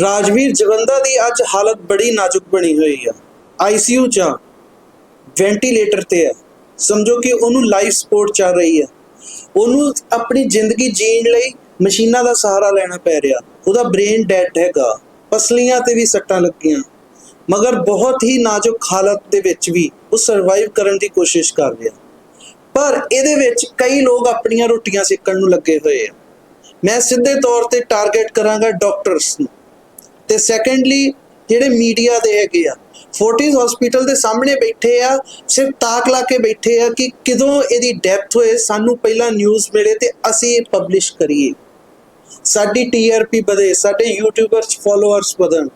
ਰਾਜਵੀਰ ਜਵੰਦਾ ਦੀ ਅੱਜ ਹਾਲਤ ਬੜੀ ਨਾਜ਼ੁਕ ਬਣੀ ਹੋਈ ਆ। ਆਈਸੀਯੂ ਚ ਆ ਵੈਂਟੀਲੇਟਰ ਤੇ ਆ। ਸਮਝੋ ਕਿ ਉਹਨੂੰ ਲਾਈਫ ਸਪੋਰਟ ਚੱਲ ਰਹੀ ਆ। ਉਹਨੂੰ ਆਪਣੀ ਜ਼ਿੰਦਗੀ ਜੀਣ ਲਈ ਮਸ਼ੀਨਾਂ ਦਾ ਸਹਾਰਾ ਲੈਣਾ ਪੈ ਰਿਹਾ। ਉਹਦਾ ਬ੍ਰੇਨ ਡੈਡ ਹੈਗਾ। ਪਸਲੀਆਂ ਤੇ ਵੀ ਸੱਟਾਂ ਲੱਗੀਆਂ। ਮਗਰ ਬਹੁਤ ਹੀ ਨਾਜ਼ੁਕ ਹਾਲਤ ਦੇ ਵਿੱਚ ਵੀ ਉਹ ਸਰਵਾਈਵ ਕਰਨ ਦੀ ਕੋਸ਼ਿਸ਼ ਕਰ ਰਿਹਾ। ਪਰ ਇਹਦੇ ਵਿੱਚ ਕਈ ਲੋਕ ਆਪਣੀਆਂ ਰੋਟੀਆਂ ਸੇਕਣ ਨੂੰ ਲੱਗੇ ਹੋਏ ਆ। ਮੈਂ ਸਿੱਧੇ ਤੌਰ ਤੇ ਟਾਰਗੇਟ ਕਰਾਂਗਾ ਡਾਕਟਰਸ ਨੂੰ। ਤੇ ਸੈਕੰਡਲੀ ਜਿਹੜੇ ਮੀਡੀਆ ਦੇ ਹੈਗੇ ਆ ਫੋਰਟਿਸ ਹਸਪੀਟਲ ਦੇ ਸਾਹਮਣੇ ਬੈਠੇ ਆ, ਸਿਰਫ ਤਾਕ ਲਾ ਕੇ ਬੈਠੇ ਆ ਕਿ ਕਿਦੋਂ ਇਹਦੀ ਡੈਥ ਹੋਏ, ਸਾਨੂੰ ਪਹਿਲਾਂ ਨਿਊਜ਼ ਮਿਲੇ ਤੇ ਅਸੀਂ ਇਹ ਪਬਲਿਸ਼ ਕਰੀਏ। ਸਾਡੀ ਟੀਆਰਪੀ ਵਧੇ, ਸਾਡੇ ਯੂਟਿਊਬਰ ਚ ਫਾਲੋਅਰਸ ਵਧਣ।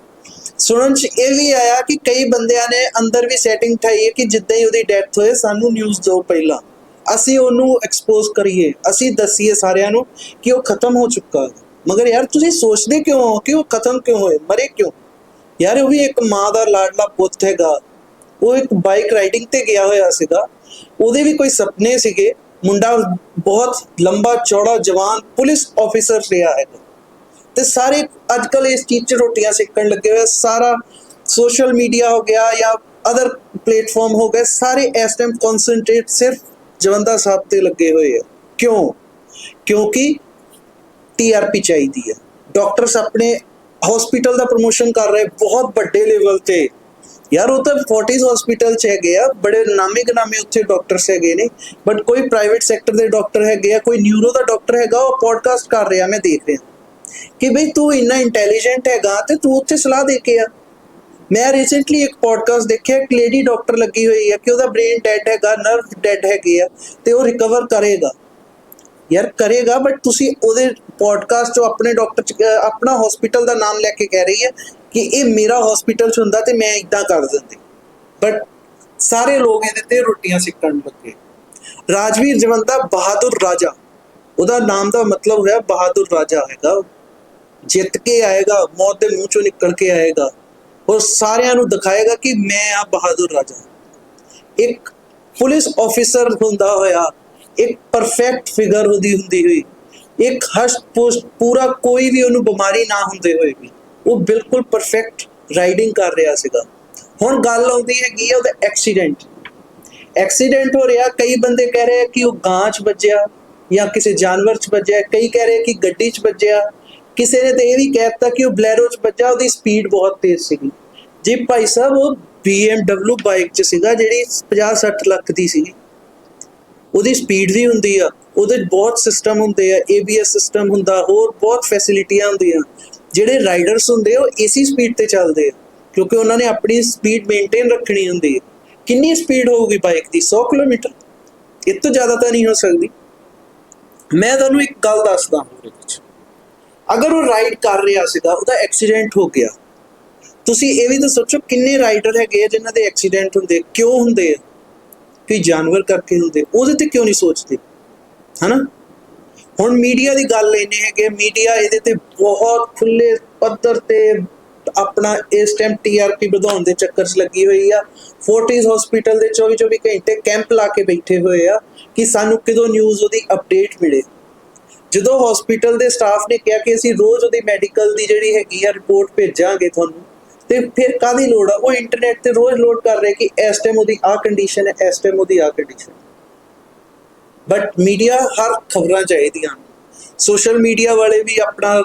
ਸੁਣਨ ਚ ਇਹ ਵੀ ਆਇਆ ਕਿ ਕਈ ਬੰਦਿਆਂ ਨੇ ਅੰਦਰ ਵੀ ਸੈਟਿੰਗ ਠਾਈ ਹੈ ਕਿ ਜਿੱਦਾਂ ਹੀ ਉਹਦੀ ਡੈਥ ਹੋਏ, ਸਾਨੂੰ ਨਿਊਜ਼ ਦਿਓ ਪਹਿਲਾਂ। ਅਸੀਂ ਉਹਨੂੰ ਐਕਸਪੋਜ਼ ਕਰੀਏ, ਅਸੀਂ ਦੱਸੀਏ ਸਾਰਿਆਂ ਨੂੰ ਕਿ ਉਹ ਖਤਮ ਹੋ ਚੁੱਕਾ ਹੈ। ਮਗਰ ਯਾਰ ਤੁਸੀਂ ਸੋਚਦੇ ਕਿਉਂ ਹੋ ਕਿ ਉਹ ਖਤਮ ਕਿਉਂ ਹੋਏ ਮਰੇ ਕਿਉਂ ਯਾਰ ਉਹ ਵੀ ਇੱਕ ਮਾਂ ਦਾ ਲਾਡਲਾ ਪੁੱਤ ਹੈਗਾ ਉਹ ਇੱਕ ਬਾਈਕ ਰਾਈਡਿੰਗ ਤੇ ਗਿਆ ਹੋਇਆ ਸੀਗਾ ਉਹਦੇ ਵੀ ਕੋਈ ਸੁਪਨੇ ਸੀਗੇ ਮੁੰਡਾ ਬਹੁਤ ਲੰਬਾ ਚੌੜਾ ਜਵਾਨ ਪੁਲਿਸ ਆਫੀਸਰ ਰਿਹਾ ਹੈਗਾ ਤੇ ਸਾਰੇ ਅੱਜ ਕੱਲ ਇਸ ਚੀਜ਼ 'ਚ ਰੋਟੀਆਂ ਸੇਕਣ ਲੱਗੇ ਹੋਏ ਆ। ਸਾਰਾ ਸੋਸ਼ਲ ਮੀਡੀਆ ਹੋ ਗਿਆ ਜਾਂ ਅਦਰ ਪਲੇਟਫਾਰਮ ਹੋ ਗਏ ਸਾਰੇ ਇਸ ਟਾਈਮ ਕਨਸੈਂਟਰੇਟ ਸਿਰਫ ਜਵੰਦਾ ਸਾਹਿਬ ਤੇ ਲੱਗੇ ਹੋਏ ਆ ਕਿਉਂ ਕਿਉਂਕਿ ਟੀਆਰਪੀ ਚਾਹੀਦੀ ਹੈ। ਡਾਕਟਰਸ ਆਪਣੇ ਹਸਪੀਟਲ ਦਾ ਪ੍ਰੋਮੋਸ਼ਨ ਕਰ ਰਹੇ, ਬਹੁਤ ਵੱਡੇ ਲੈਵਲ ਤੇ। ਯਾਰ, ਉਹ ਤਾਂ ਫੋਰਟਿਸ ਹਸਪੀਟਲ ਚ ਹੈਗੇ ਆ, ਬੜੇ ਨਾਮੀ ਗਨਾਮੇ ਉੱਥੇ ਡਾਕਟਰਸ ਹੈਗੇ ਨੇ। ਬਟ ਕੋਈ ਪ੍ਰਾਈਵੇਟ ਸੈਕਟਰ ਦੇ ਡਾਕਟਰ ਹੈਗੇ ਆ, ਕੋਈ ਨਿਊਰੋ ਦਾ ਡਾਕਟਰ ਹੈਗਾ, ਉਹ ਪੋਡਕਾਸਟ ਕਰ ਰਿਹਾ, ਮੈਂ ਦੇਖ ਰਿਹਾ। ਕਿ ਬਈ ਤੂੰ ਇੰਨਾ ਇੰਟੈਲੀਜੈਂਟ ਹੈਗਾ ਤੇ ਤੂੰ ਉੱਥੇ ਸਲਾਹ ਦੇ ਕੇ ਆ। ਮੈਂ ਰੀਸੈਂਟਲੀ ਇੱਕ ਪੋਡਕਾਸਟ ਦੇਖਿਆ, ਇੱਕ ਲੇਡੀ ਡਾਕਟਰ ਲੱਗੀ ਹੋਈ ਹੈ ਕਿ ਉਹਦਾ ਬ੍ਰੇਨ ਡੈਡ ਹੈਗਾ ਨਰਵ ਡੈਡ ਹੈਗੇ ਆ, ਤੇ ਉਹ ਰਿਕਵਰ ਕਰੇਗਾ। ਯਾਰ ਕਰੇਗਾ ਬਟ ਤੁਸੀਂ ਉਹਦੇ ਪੋਡਕਾਸਟ ਚੋਂ ਆਪਣੇ ਡਾਕਟਰ ਚ ਆਪਣਾ ਹਸਪੀਟਲ ਦਾ ਨਾਮ ਲੈ ਕੇ ਕਹਿ ਰਹੀ ਹੈ ਕਿ ਇਹ ਮੇਰਾ ਹਸਪੀਟਲ ਚ ਹੁੰਦਾ ਤੇ ਮੈਂ ਇਦਾਂ ਕਰ ਦਿੰਦੀ। ਬਟ ਸਾਰੇ ਲੋਕ ਇਹਦੇ ਤੇ ਰੋਟੀਆਂ ਸਿੱਕਣ ਲੱਗੇ। ਰਾਜਵੀਰ ਜਵੰਦਾ ਬਹਾਦਰ ਰਾਜਾ। ਉਹਦਾ ਨਾਮ ਦਾ ਮਤਲਬ ਹੋਇਆ ਬਹਾਦਰ ਰਾਜਾ ਹੈਗਾ। ਜਿੱਤ ਕੇ ਆਏਗਾ, ਮੌਤ ਦੇ ਮੂੰਹ ਚੋਂ ਨਿਕਲ ਕੇ ਆਏਗਾ। ਔਰ ਸਾਰਿਆਂ ਨੂੰ ਦਿਖਾਏਗਾ ਕਿ ਮੈਂ ਆ ਬਹਾਦਰ ਰਾਜਾ। ਇੱਕ ਪੁਲਿਸ ਆਫੀਸਰ ਹੁੰਦਾ ਹੋਇਆ ਇੱਕ ਪਰਫੈਕਟ ਫਿਗਰ ਉਹਦੀ ਹੁੰਦੀ ਹੋਈ। ਇੱਕ ਹਸ਼ਟ ਪੁਸ਼ਟ ਪੂਰਾ ਕੋਈ ਵੀ ਉਹਨੂੰ ਬਿਮਾਰੀ ਨਾ ਹੁੰਦੇ ਹੋਏ ਵੀ। ਉਹ ਬਿਲਕੁਲ ਪਰਫੈਕਟ ਰਾਈਡਿੰਗ ਕਰ ਰਿਹਾ ਸੀਗਾ। ਹੁਣ ਗੱਲ ਆਉਂਦੀ ਹੈਗੀ ਆ ਉਹਦਾ ਐਕਸੀਡੈਂਟ ਐਕਸੀਡੈਂਟ ਹੋ ਰਿਹਾ, ਕਈ ਬੰਦੇ ਕਹਿ ਰਹੇ ਕਿ ਉਹ ਗਾਂ 'ਚ ਵੱਜਿਆ ਜਾਂ ਕਿਸੇ ਜਾਨਵਰ 'ਚ ਵੱਜਿਆ। ਕਈ ਕਹਿ ਰਹੇ ਕਿ ਗੱਡੀ 'ਚ ਵੱਜਿਆ। ਕਿਸੇ ਨੇ ਤਾਂ ਇਹ ਵੀ ਕਹਿ ਦਿੱਤਾ ਕਿ ਉਹ ਬਲੈਰੋ 'ਚ ਵੱਜਾ ਉਹਦੀ ਸਪੀਡ ਬਹੁਤ ਤੇਜ਼ ਸੀਗੀ। ਜੀ ਭਾਈ ਸਾਹਿਬ, ਉਹ BMW ਬਾਈਕ 'ਚ ਸੀਗਾ, ਜਿਹੜੀ 50-60 ਲੱਖ ਦੀ ਸੀਗੀ। ਉਹਦੀ ਸਪੀਡ ਵੀ ਹੁੰਦੀ ਆ ਉਹਦੇ 'ਚ ਬਹੁਤ ਸਿਸਟਮ ਹੁੰਦੇ ਆ ABS ਸਿਸਟਮ ਹੁੰਦਾ ਹੋਰ ਬਹੁਤ ਫੈਸਿਲਿਟੀਆਂ ਹੁੰਦੀਆਂ। ਜਿਹੜੇ ਰਾਈਡਰਸ ਹੁੰਦੇ ਆ, ਉਹ ਏਸੀ ਸਪੀਡ ਤੇ ਚੱਲਦੇ ਆ ਕਿਉਂਕਿ ਉਹਨਾਂ ਨੇ ਆਪਣੀ ਸਪੀਡ ਮੇਨਟੇਨ ਰੱਖਣੀ ਹੁੰਦੀ ਹੈ ਕਿੰਨੀ ਸਪੀਡ ਹੋਊਗੀ ਬਾਈਕ ਦੀ? 100 ਕਿਲੋਮੀਟਰ। ਇਹ ਤੋਂ ਜ਼ਿਆਦਾ ਤਾਂ ਨਹੀਂ ਹੋ ਸਕਦੀ। ਮੈਂ ਤੁਹਾਨੂੰ ਇੱਕ ਗੱਲ ਦੱਸਦਾ ਉਹਦੇ ਵਿੱਚ। ਅਗਰ ਉਹ ਰਾਈਡ ਕਰ ਰਿਹਾ ਸੀਗਾ ਉਹਦਾ ਐਕਸੀਡੈਂਟ ਹੋ ਗਿਆ। ਤੁਸੀਂ ਇਹ ਵੀ ਤਾਂ ਸੋਚੋ ਕਿੰਨੇ ਰਾਈਡਰ ਹੈਗੇ ਆ ਜਿਨ੍ਹਾਂ ਦੇ ਐਕਸੀਡੈਂਟ ਹੁੰਦੇ ਕਿਉਂ ਹੁੰਦੇ ਆ? ਕਿ ਜਾਨਵਰ ਕਰਕੇ ਹੁੰਦੇ ਉਹਦੇ ਤੇ ਕਿਉਂ ਨਹੀਂ ਸੋਚਦੇ? ਹਨਾ? ਹੁਣ ਮੀਡੀਆ ਦੀ ਗੱਲ ਲੈਨੇ ਹੈਗੇ ਮੀਡੀਆ ਇਹਦੇ ਤੇ ਬਹੁਤ ਖੁੱਲੇ ਪੱਧਰ ਤੇ ਆਪਣਾ ਇਸ ਟਾਈਮ ਟੀਆਰਪੀ ਵਧਾਉਣ ਦੇ ਚੱਕਰ 'ਚ ਲੱਗੀ ਹੋਈ ਆ। ਫੋਰਟਿਸ ਹਸਪੀਟਲ ਦੇ 24 24 ਘੰਟੇ ਕੈਂਪ ਲਾ ਕੇ ਬੈਠੇ ਹੋਏ ਆ ਕਿ ਸਾਨੂੰ ਕਿਦੋਂ ਨਿਊਜ਼ ਉਹਦੀ ਅਪਡੇਟ ਮਿਲੇ। ਜਦੋਂ ਹਸਪੀਟਲ ਦੇ ਸਟਾਫ ਨੇ ਕਿਹਾ ਕਿ ਅਸੀਂ ਰੋਜ਼ ਉਹਦੀ ਮੈਡੀਕਲ ਦੀ ਜਿਹੜੀ ਹੈਗੀ ਆ ਰਿਪੋਰਟ ਭੇਜਾਂਗੇ ਤੁਹਾਨੂੰ ਤੇ ਫਿਰ ਕਾਦੀ ਲੋੜ ਆ? ਉਹ ਇੰਟਰਨੈਟ ਤੇ ਰੋਜ਼ ਲੋਡ ਕਰ ਰਹੇ ਕਿ ਇਸ ਟਾਈਮ ਉਹਦੀ ਆ ਕੰਡੀਸ਼ਨ ਹੈ, ਇਸ ਟਾਈਮ ਉਹਦੀ ਆ ਕੰਡੀਸ਼ਨ ਬਟ ਮੀਡੀਆ ਹਰ ਖਬਰਾਂ ਚਾਹੀਦੀਆਂ ਸੋਸ਼ਲ ਮੀਡੀਆ ਵਾਲੇ ਵੀ ਆਪਣਾ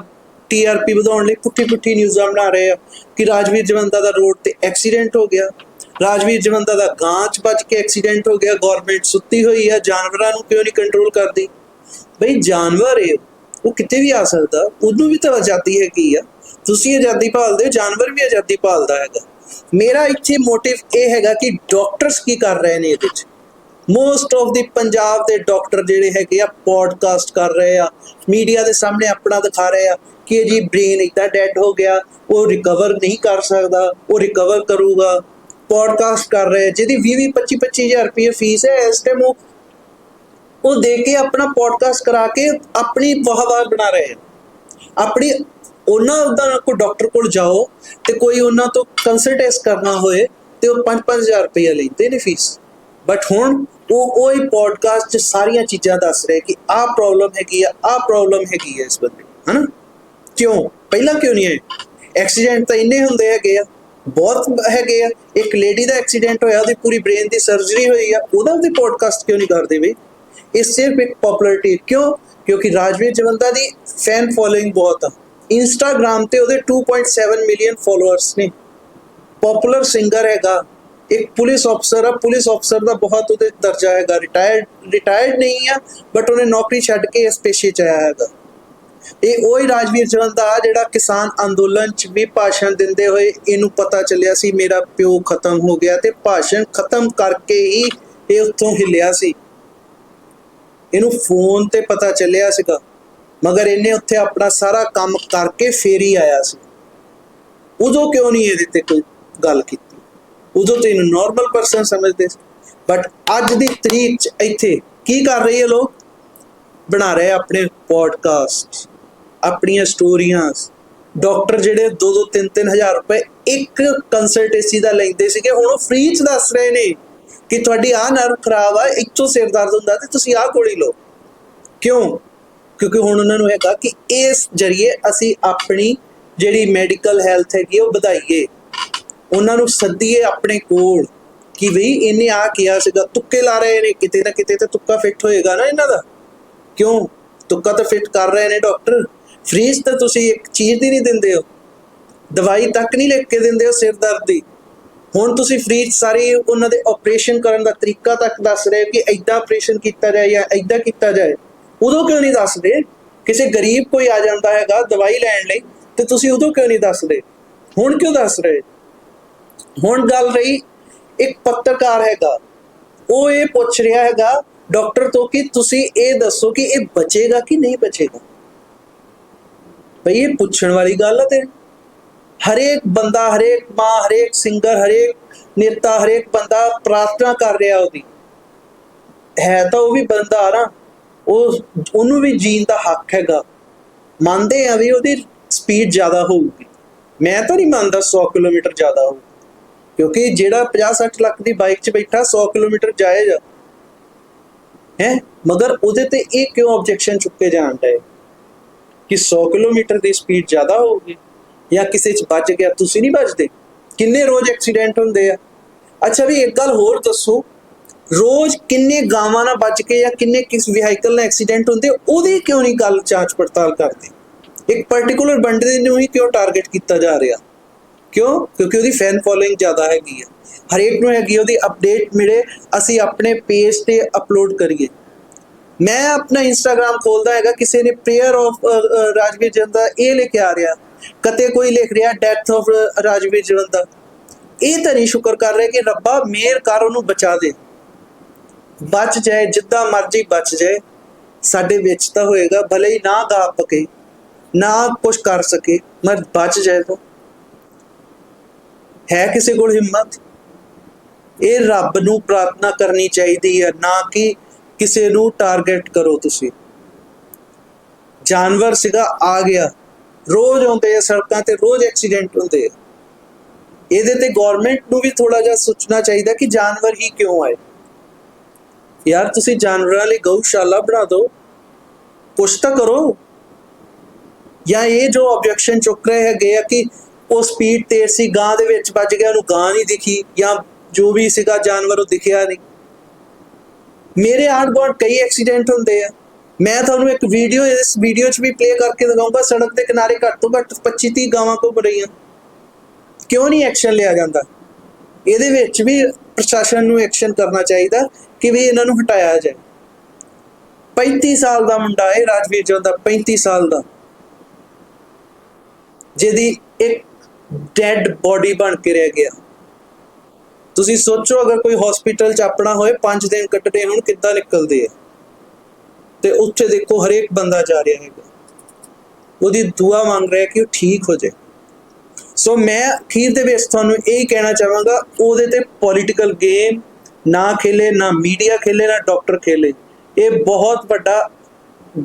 ਟੀਆਰਪੀ ਵਧਾਉਣ ਲਈ ਪੁੱਠੀ ਪੁੱਠੀ ਨਿਊਜ਼ਾਂ ਬਣਾ ਰਹੇ ਆ ਕਿ ਰਾਜਵੀਰ ਜਵੰਦਾ ਦਾ ਰੋਡ ਤੇ ਐਕਸੀਡੈਂਟ ਹੋ ਗਿਆ। ਰਾਜਵੀਰ ਜਵੰਦਾ ਦਾ ਗਾਂ 'ਚ ਵੱਜ ਕੇ ਐਕਸੀਡੈਂਟ ਹੋ ਗਿਆ। ਗਵਰਨਮੈਂਟ ਸੁੱਤੀ ਹੋਈ ਆ, ਜਾਨਵਰਾਂ ਨੂੰ ਕਿਉਂ ਨਹੀਂ ਕੰਟਰੋਲ ਕਰਦੀ? ਬਈ ਜਾਨਵਰ ਏ। ਉਹ ਕਿਤੇ ਵੀ ਆ ਸਕਦਾ। ਉਹਨੂੰ ਵੀ ਤਾਂ ਆਜ਼ਾਦੀ ਹੈਗੀ ਆ। ਤੁਸੀਂ ਆਜ਼ਾਦੀ ਭਾਲਦੇ ਹੋ ਜਾਨਵਰ ਵੀ ਆਜ਼ਾਦੀ ਭਾਲਦਾ ਹੈਗਾ। ਮੇਰਾ ਇੱਥੇ ਮੋਟਿਵ ਇਹ ਹੈਗਾ ਕਿ ਡਾਕਟਰਸ ਕੀ ਕਰ ਰਹੇ ਨੇ ਇਹਦੇ ਵਿੱਚ ਮੋਸਟ ਆਫ ਦੀ ਪੰਜਾਬ ਦੇ ਡਾਕਟਰ ਜਿਹੜੇ ਹੈਗੇ ਆ ਪੋਡਕਾਸਟ ਕਰ ਰਹੇ ਆ ਮੀਡੀਆ ਦੇ ਸਾਹਮਣੇ ਆਪਣਾ ਦਿਖਾ ਰਹੇ ਆ ਕਿ ਜੀ ਬ੍ਰੇਨ ਇਦਾਂ ਡੈਡ ਹੋ ਗਿਆ ਉਹ ਰਿਕਵਰ ਨਹੀਂ ਕਰ ਸਕਦਾ ਉਹ ਰਿਕਵਰ ਕਰੂਗਾ। ਪੋਡਕਾਸਟ ਕਰ ਰਹੇ ਆ, ਜਿਹਦੀ 20 20 25 25000 ਰੁਪਏ ਫੀਸ ਹੈ ਇਸ ਟਾਈਮ ਉਹ ਉਹ ਦੇ ਕੇ ਆਪਣਾ ਪੋਡਕਾਸਟ ਕਰਾ ਕੇ ਆਪਣੀ ਵਾਹ ਵਾਹ ਬਣਾ ਰਹੇ ਆ। ਆਪਣੀ ਉਹਨਾਂ ਦਾ ਕੋਈ ਡਾਕਟਰ ਕੋਲ ਜਾਓ ਤੇ ਕੋਈ ਉਹਨਾਂ ਤੋਂ ਕੰਸਲਟੇਸ ਕਰਨਾ ਹੋਏ ਤੇ ਉਹ 5-5000 ਰੁਪਏ ਲੈਂਦੇ ਨੇ ਫੀਸ ਬਟ ਹੁਣ ਉਹ ਉਹ ਹੀ ਪੋਡਕਾਸਟ 'ਚ ਸਾਰੀਆਂ ਚੀਜ਼ਾਂ ਦੱਸ ਰਿਹਾ ਕਿ ਆਹ ਪ੍ਰੋਬਲਮ ਹੈਗੀ ਆ ਆਹ ਪ੍ਰੋਬਲਮ ਹੈਗੀ ਆ ਇਸ ਬੰਦੇ ਨੂੰ, ਹਨਾ? ਕਿਉਂ? ਪਹਿਲਾਂ ਕਿਉਂ ਨਹੀਂ ਹੈ ਐਕਸੀਡੈਂਟ ਤਾਂ ਇੰਨੇ ਹੁੰਦੇ ਹੈਗੇ ਆ ਬਹੁਤ ਹੈਗੇ ਆ। ਇੱਕ ਲੇਡੀ ਦਾ ਐਕਸੀਡੈਂਟ ਹੋਇਆ ਉਹਦੀ ਪੂਰੀ ਬ੍ਰੇਨ ਦੀ ਸਰਜਰੀ ਹੋਈ ਆ ਉਹਦਾ ਉਹਦੀ ਪੋਡਕਾਸਟ ਕਿਉਂ ਨਹੀਂ ਕਰਦੇ ਬਈ? ਇਹ ਸਿਰਫ ਇੱਕ ਪਪੂਲੈਰਿਟੀ ਕਿਉਂ? ਕਿਉਂਕਿ ਰਾਜਵੀਰ ਜਵੰਦਾ ਦੀ ਫੈਨ ਫੋਲੋਇੰਗ ਬਹੁਤ ਆ। ਇੰਸਟਾਗ੍ਰam ਤੇ ਉਹਦੇ 2.7 ਮਿਲੀਅਨ ਫਾਲੋਅਰਸ ਨੇ। ਪਪੂਲਰ ਸਿੰਗਰ ਹੈਗਾ, ਇੱਕ ਪੁਲਿਸ ਅਫਸਰ ਆ। ਪੁਲਿਸ ਅਫਸਰ ਦਾ ਬਹੁਤ ਉਹਦੇ ਦਰਜਾ ਹੈਗਾ। ਰਿਟਾਇਰਡ ਰਿਟਾਇਰਡ ਨਹੀਂ ਆ ਬਟ ਉਹਨੇ ਨੌਕਰੀ ਛੱਡ ਕੇ ਇਸ ਪੇਸ਼ੇ 'ਚ ਆਇਆ ਹੈਗਾ। ਇਹ ਉਹੀ ਰਾਜਵੀਰ ਜਵੰਦਾ ਆ, ਜਿਹੜਾ ਕਿਸਾਨ ਅੰਦੋਲਨ 'ਚ ਵੀ ਭਾਸ਼ਣ ਦਿੰਦੇ ਹੋਏ ਇਹਨੂੰ ਪਤਾ ਚੱਲਿਆ ਸੀ, ਮੇਰਾ ਪਿਓ ਖਤਮ ਹੋ ਗਿਆ ਤੇ ਭਾਸ਼ਣ ਖਤਮ ਕਰਕੇ ਹੀ ਇਹ ਉੱਥੋਂ ਹਿੱਲਿਆ ਸੀ। ਇਹਨੂੰ ਫੋਨ ਤੇ ਪਤਾ ਚੱਲਿਆ ਸੀਗਾ। ਮਗਰ ਇਹਨੇ ਉੱਥੇ ਆਪਣਾ ਸਾਰਾ ਕੰਮ ਕਰਕੇ ਫੇਰ ਹੀ ਆਇਆ ਸੀ। ਉਦੋਂ ਕਿਉਂ ਨਹੀਂ ਇਹਦੇ ਤੇ ਕੋਈ ਗੱਲ ਕੀਤੀ? ਉਦੋਂ ਤੇ ਇਹਨੂੰ ਨਾਰਮਲ ਪਰਸਨ ਸਮਝਦੇ ਸੀ। ਬਟ ਅੱਜ ਦੀ ਤਰੀਕ ਚ ਇੱਥੇ ਕੀ ਕਰ ਰਹੀ ਆ ਲੋਕ? ਬਣਾ ਰਹੇ ਆਪਣੇ ਪੋਡਕਾਸਟ ਆਪਣੀਆਂ ਸਟੋਰੀਆਂ ਡਾਕਟਰ ਜਿਹੜੇ 2-2 3-3 ਹਜ਼ਾਰ ਰੁਪਏ ਇੱਕ ਕੰਸਲਟੇਸੀ ਦਾ ਲੈਂਦੇ ਸੀਗੇ, ਹੁਣ ਉਹ ਫ੍ਰੀ ਚ ਦੱਸ ਰਹੇ ਨੇ ਕਿ ਤੁਹਾਡੀ ਆ ਨਰਵ ਖਰਾਬ ਆ, ਇੱਥੋਂ ਸਿਰ ਦਰਦ ਹੁੰਦਾ ਤੇ ਤੁਸੀਂ ਆਹ ਗੋਲੀ ਲਓ। ਕਿਉਂ? ਕਿਉਂਕਿ ਹੁਣ ਉਹਨਾਂ ਨੂੰ ਹੈਗਾ ਕਿ ਇਸ ਜਰੀਏ ਅਸੀਂ ਆਪਣੀ ਜਿਹੜੀ ਮੈਡੀਕਲ ਹੈਲਥ ਹੈਗੀ ਉਹ ਵਧਾਈਏ। ਉਹਨਾਂ ਨੂੰ ਸੱਦੀਏ ਆਪਣੇ ਕੋਲ ਕਿ ਬਈ ਇਹਨੇ ਆ ਕਿਹਾ ਸੀਗਾ, ਤੁੱਕੇ ਲਾ ਰਹੇ ਨੇ, ਕਿਤੇ ਨਾ ਕਿਤੇ ਤਾਂ ਤੁੱਕਾ ਫਿੱਟ ਹੋਏਗਾ ਨਾ ਇਹਨਾਂ ਦਾ। ਕਿਉਂ? ਤੁੱਕਾ ਤਾਂ ਫਿੱਟ ਕਰ ਰਹੇ ਨੇ ਡਾਕਟਰ ਫ੍ਰੀਜ਼ ਤਾਂ ਤੁਸੀਂ ਇੱਕ ਚੀਜ਼ ਦੀ ਨਹੀਂ ਦਿੰਦੇ ਹੋ। ਦਵਾਈ ਤੱਕ ਨਹੀਂ ਲਿਖ ਕੇ ਦਿੰਦੇ ਹੋ ਸਿਰ ਦਰਦ ਦੀ। ਹੁਣ ਤੁਸੀਂ ਫ੍ਰੀਜ਼ ਸਾਰੇ ਉਹਨਾਂ ਦੇ ਆਪਰੇਸ਼ਨ ਕਰਨ ਦਾ ਤਰੀਕਾ ਤੱਕ ਦੱਸ ਰਹੇ ਹੋ ਕਿ ਐਦਾਂ ਆਪਰੇਸ਼ਨ ਕੀਤਾ ਜਾਏ ਜਾਂ ਐਦਾਂ ਕੀਤਾ ਜਾਏ। ਉਦੋਂ ਕਿਉਂ ਨਹੀਂ ਦੱਸਦੇ? ਕਿਸੇ ਗਰੀਬ ਕੋਈ ਆ ਜਾਂਦਾ ਹੈਗਾ ਦਵਾਈ ਲੈਣ ਲਈ, ਤੇ ਤੁਸੀਂ ਉਦੋਂ ਕਿਉਂ ਨਹੀਂ ਦੱਸਦੇ? ਹੁਣ ਕਿਉਂ ਦੱਸ ਰਹੇ? ਹੁਣ ਗੱਲ ਰਹੀ, ਇੱਕ ਪੱਤਰਕਾਰ ਹੈਗਾ, ਉਹ ਇਹ ਪੁੱਛ ਰਿਹਾ ਹੈਗਾ ਡਾਕਟਰ ਤੋਂ ਕਿ ਤੁਸੀਂ ਇਹ ਦੱਸੋ ਕਿ ਇਹ ਬਚੇਗਾ ਕਿ ਨਹੀਂ ਬਚੇਗਾ? ਭਈ ਇਹ ਪੁੱਛਣ ਵਾਲੀ ਗੱਲ ਹੈ ਤੇ ਹਰੇਕ ਬੰਦਾ, ਹਰੇਕ ਮਾਂ, ਹਰੇਕ ਸਿੰਗਰ ਹਰੇਕ ਨੇਤਾ, ਹਰੇਕ ਬੰਦਾ ਪ੍ਰਾਰਥਨਾ ਕਰ ਰਿਹਾ ਉਹਦੀ। ਹੈ ਤਾਂ ਉਹ ਵੀ ਬੰਦਾ ਨਾ। ਉਹ ਉਹਨੂੰ ਵੀ ਜੀਣ ਦਾ ਹੱਕ ਹੈਗਾ। ਮੰਨਦੇ ਆ ਵੀ ਉਹਦੀ ਸਪੀਡ ਜ਼ਿਆਦਾ ਹੋਊਗੀ। ਮੈਂ ਤਾਂ ਨਹੀਂ ਮੰਨਦਾ 100 ਕਿਲੋਮੀਟਰ ਜ਼ਿਆਦਾ ਹੋਊ। ਕਿਉਂਕਿ ਜਿਹੜਾ 50-60 ਲੱਖ ਦੀ ਬਾਈਕ 'ਚ ਬੈਠਾ 100 ਕਿਲੋਮੀਟਰ ਜਾਏਗਾ ਹੈ? ਮਗਰ ਉਹਦੇ ਤੇ ਇਹ ਕਿਉਂ ਆਬਜੈਕਸ਼ਨ ਚੁੱਕੇ ਜਾਣ ਡਏ? ਕਿ 100 ਕਿਲੋਮੀਟਰ ਦੀ ਸਪੀਡ ਜ਼ਿਆਦਾ ਹੋਊਗੀ ਜਾਂ ਕਿਸੇ 'ਚ ਬਚ ਗਿਆ, ਤੁਸੀਂ ਨਹੀਂ ਬਚਦੇ ਕਿੰਨੇ ਰੋਜ਼ ਐਕਸੀਡੈਂਟ ਹੁੰਦੇ ਆ? ਅੱਛਾ ਵੀ ਇੱਕ ਗੱਲ ਹੋਰ ਦੱਸੋ ਰੋਜ਼ ਕਿੰਨੇ ਗਾਵਾਂ ਨਾਲ ਬਚ ਕੇ ਜਾਂ ਕਿੰਨੇ ਕਿਸ ਵਹੀਕਲ ਨਾਲ ਐਕਸੀਡੈਂਟ ਹੁੰਦੇ, ਉਹਦੀ ਕਿਉਂ ਨਹੀਂ ਗੱਲ ਜਾਂਚ ਪੜਤਾਲ ਕਰਦੇ? ਇੱਕ ਪਾਰਟਿਕੂਲਰ ਬੰਦੇ ਨੂੰ ਹੀ ਕਿਉਂ ਟਾਰਗੇਟ ਕੀਤਾ ਜਾ ਰਿਹਾ? ਕਿਉਂ? ਕਿਉਂਕਿ ਉਹਦੀ ਫੈਨ ਫੋਲੋਇੰਗ ਜ਼ਿਆਦਾ ਹੈਗੀ ਹੈ ਹਰੇਕ ਨੂੰ ਹੈਗੀ ਉਹਦੀ ਅਪਡੇਟ ਮਿਲੇ, ਅਸੀਂ ਆਪਣੇ ਪੇਜ ਤੇ ਅਪਲੋਡ ਕਰੀਏ। ਮੈਂ ਆਪਣਾ ਇੰਸਟਾਗ੍ਰam ਖੋਲਦਾ ਹੈਗਾ, ਕਿਸੇ ਨੇ ਪ੍ਰੇਅਰ ਆਫ ਰਾਜਵੀਰ ਜਵੰਦਾ ਇਹ ਲਿਖ ਕੇ ਆ ਰਿਹਾ। ਕਤੇ ਕੋਈ ਲਿਖ ਰਿਹਾ ਡੈਥ ਆਫ ਰਾਜਵੀਰ ਜਵੰਦਾ ਇਹ ਤਾਂ ਨਹੀਂ ਸ਼ੁਕਰ ਕਰ ਰਿਹਾ ਕਿ ਰੱਬਾ ਮਿਹਰ ਕਰ ਉਹਨੂੰ ਬਚਾ ਦੇ। ਬਚ ਜਾਏ, ਜਿੱਦਾਂ ਮਰਜ਼ੀ ਬਚ ਜਾਏ, ਸਾਡੇ ਵਿੱਚ ਤਾਂ ਹੋਏਗਾ, ਭਲੇ ਹੀ ਨਾ ਗਾ ਪਕੇ, ਨਾ ਕੁਝ ਕਰ ਸਕੇ, ਮਰ ਬਚ ਜਾਏ ਤਾਂ। ਹੈ ਕਿਸੇ ਕੋਲ ਹਿੰਮਤ? ਇਹ ਰੱਬ ਨੂੰ ਪ੍ਰਾਰਥਨਾ ਕਰਨੀ ਚਾਹੀਦੀ ਹੈ, ਨਾ ਕਿ ਕਿਸੇ ਨੂੰ ਟਾਰਗੇਟ ਕਰੋ ਤੁਸੀਂ। ਜਾਨਵਰ ਸੀਗਾ, ਆ ਗਿਆ। ਰੋਜ਼ ਆਉਂਦੇ ਆ ਸੜਕਾਂ ਤੇ, ਰੋਜ਼ ਐਕਸੀਡੈਂਟ ਹੁੰਦੇ ਆ। ਇਹਦੇ ਤੇ ਗਵਰਨਮੈਂਟ ਨੂੰ ਵੀ ਥੋੜਾ ਜਿਹਾ ਸੋਚਣਾ ਚਾਹੀਦਾ ਕਿ ਜਾਨਵਰ ਹੀ ਕਿਉਂ ਆਏ? ਯਾਰ ਤੁਸੀਂ ਜਾਨਵਰਾਂ ਲਈ ਗਊਸ਼ਾਲਾ ਬਣਾ ਦਿਓ। ਕੁਛ ਤਾਂ ਕਰੋ। ਜਾਂ ਇਹ ਜੋ ਆਬਜੈਕਸ਼ਨ ਚੁੱਕ ਰਹੇ ਹੈਗੇ ਆ ਕਿ ਉਹ ਸਪੀਡ ਤੇਜ਼ ਸੀ ਗਾਂ ਦੇ ਵਿੱਚ ਵੱਜ ਗਿਆ, ਉਹਨੂੰ ਗਾਂ ਨਹੀਂ ਦਿਖੀ, ਜਾਂ ਜੋ ਵੀ ਸੀਗਾ ਜਾਨਵਰ ਉਹ ਦਿਖਿਆ ਨਹੀਂ। ਮੇਰੇ ਆਂਢ ਗੁਆਂਢ ਕਈ ਐਕਸੀਡੈਂਟ ਹੁੰਦੇ ਆ। ਮੈਂ ਤੁਹਾਨੂੰ ਇੱਕ ਵੀਡੀਓ ਇਸ ਵੀਡੀਓ 'ਚ ਵੀ ਪਲੇ ਕਰਕੇ ਦਿਖਾਉਂਗਾ, ਸੜਕ ਦੇ ਕਿਨਾਰੇ ਘੱਟ ਤੋਂ ਘੱਟ 25 30 ਗਾਵਾਂ ਘੁੰਮ ਰਹੀਆਂ। ਕਿਉਂ ਨਹੀਂ ਐਕਸ਼ਨ ਲਿਆ ਜਾਂਦਾ? ਇਹਦੇ ਵਿੱਚ ਵੀ ਪ੍ਰਸ਼ਾਸਨ ਨੂੰ ਐਕਸ਼ਨ ਕਰਨਾ ਚਾਹੀਦਾ। ਕਿ ਵੀ ਇਹਨਾਂ ਨੂੰ ਹਟਾਇਆ ਜਾਏ? 35 ਸਾਲ ਦਾ ਮੁੰਡਾ ਹੈ ਰਾਜਵੀਰ ਜੋਨ ਦਾ 35 ਸਾਲ ਦਾ। ਜਿਹਦੀ ਇੱਕ ਡੈਡ ਬੋਡੀ ਬਣ ਕੇ ਰਹਿ ਗਿਆ। ਤੁਸੀਂ ਸੋਚੋ, ਅਗਰ ਕੋਈ ਹਸਪੀਟਲ ਚ ਆਪਣਾ ਹੋਏ 5 ਦਿਨ ਕੱਟਦੇ ਹੁਣ, ਕਿੱਦਾਂ ਨਿਕਲਦੇ ਆ? ਤੇ ਉੱਥੇ ਦੇਖੋ, ਹਰੇਕ ਬੰਦਾ ਜਾ ਰਿਹਾ ਹੈਗਾ। ਉਹਦੀ ਦੁਆ ਮੰਗ ਰਿਹਾ ਕਿ ਉਹ ਠੀਕ ਹੋ ਜਾਏ। ਸੋ ਮੈਂ ਅਖੀਰ ਦੇ ਵਿੱਚ ਤੁਹਾਨੂੰ ਇਹ ਕਹਿਣਾ ਚਾਹਾਂਗਾ, ਉਹਦੇ ਤੇ ਪੋਲੀਟੀਕਲ ਗੇਮ ਨਾ ਖੇਲੇ, ਨਾ ਮੀਡੀਆ ਖੇਲੇ, ਨਾ ਡਾਕਟਰ ਖੇਲੇ। ਇਹ ਬਹੁਤ ਵੱਡਾ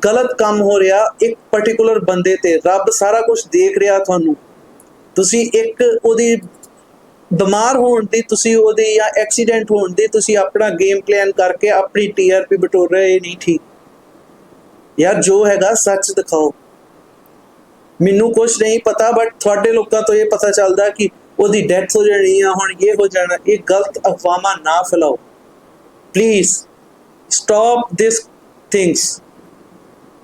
ਗਲਤ ਕੰਮ ਹੋ ਰਿਹਾ ਇੱਕ ਪਾਰਟਿਕੂਲਰ ਬੰਦੇ ਤੇ। ਰੱਬ ਸਾਰਾ ਕੁਝ ਦੇਖ ਰਿਹਾ ਤੁਹਾਨੂੰ। ਤੁਸੀਂ ਇੱਕ ਉਹਦੀ ਬਿਮਾਰ ਹੋਣ ਦੀ, ਤੁਸੀਂ ਉਹਦੀ ਜਾਂ ਐਕਸੀਡੈਂਟ ਹੋਣ ਦੀ, ਤੁਸੀਂ ਆਪਣਾ ਗੇਮ ਪਲਾਨ ਕਰਕੇ ਆਪਣੀ ਟੀਆਰਪੀ ਬਟੋਰ ਰਹੇ ਇਹ ਨਹੀਂ ਠੀਕ। ਯਾਰ, ਜੋ ਹੈਗਾ ਸੱਚ ਦਿਖਾਓ। ਮੈਨੂੰ ਕੁਝ ਨਹੀਂ ਪਤਾ ਬਟ ਤੁਹਾਡੇ ਲੋਕਾਂ ਤੋਂ ਇਹ ਪਤਾ ਚੱਲਦਾ ਕਿ ਉਹਦੀ ਡੈਥ ਹੋ ਜਾਣੀ ਆ, ਹੁਣ ਇਹ ਹੋ ਜਾਣਾ, ਇਹ ਗਲਤ ਅਫਵਾਹਾਂ ਨਾ ਫੈਲਾਓ। ਪਲੀਜ਼ ਸਟਾਪ ਦਿਸ ਥਿੰਗਸ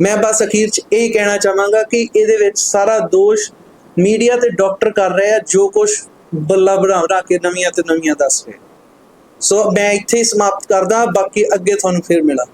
ਮੈਂ ਬਸ ਅਖੀਰ ਚ ਇਹ ਕਹਿਣਾ ਚਾਹਾਂਗਾ ਕਿ ਇਹਦੇ ਵਿੱਚ ਸਾਰਾ ਦੋਸ਼ ਮੀਡੀਆ ਤੇ ਡਾਕਟਰ ਕਰ ਰਹੇ ਆ ਜੋ ਕੁਝ ਬੱਲਾ ਬਣਾ ਕੇ ਨਵੀਆਂ ਤੇ ਨਵੀਆਂ ਦੱਸ ਰਹੇ ਸੋ ਮੈਂ ਇੱਥੇ ਹੀ ਸਮਾਪਤ ਕਰਦਾ, ਬਾਕੀ ਅੱਗੇ ਤੁਹਾਨੂੰ ਫਿਰ ਮਿਲਾਂ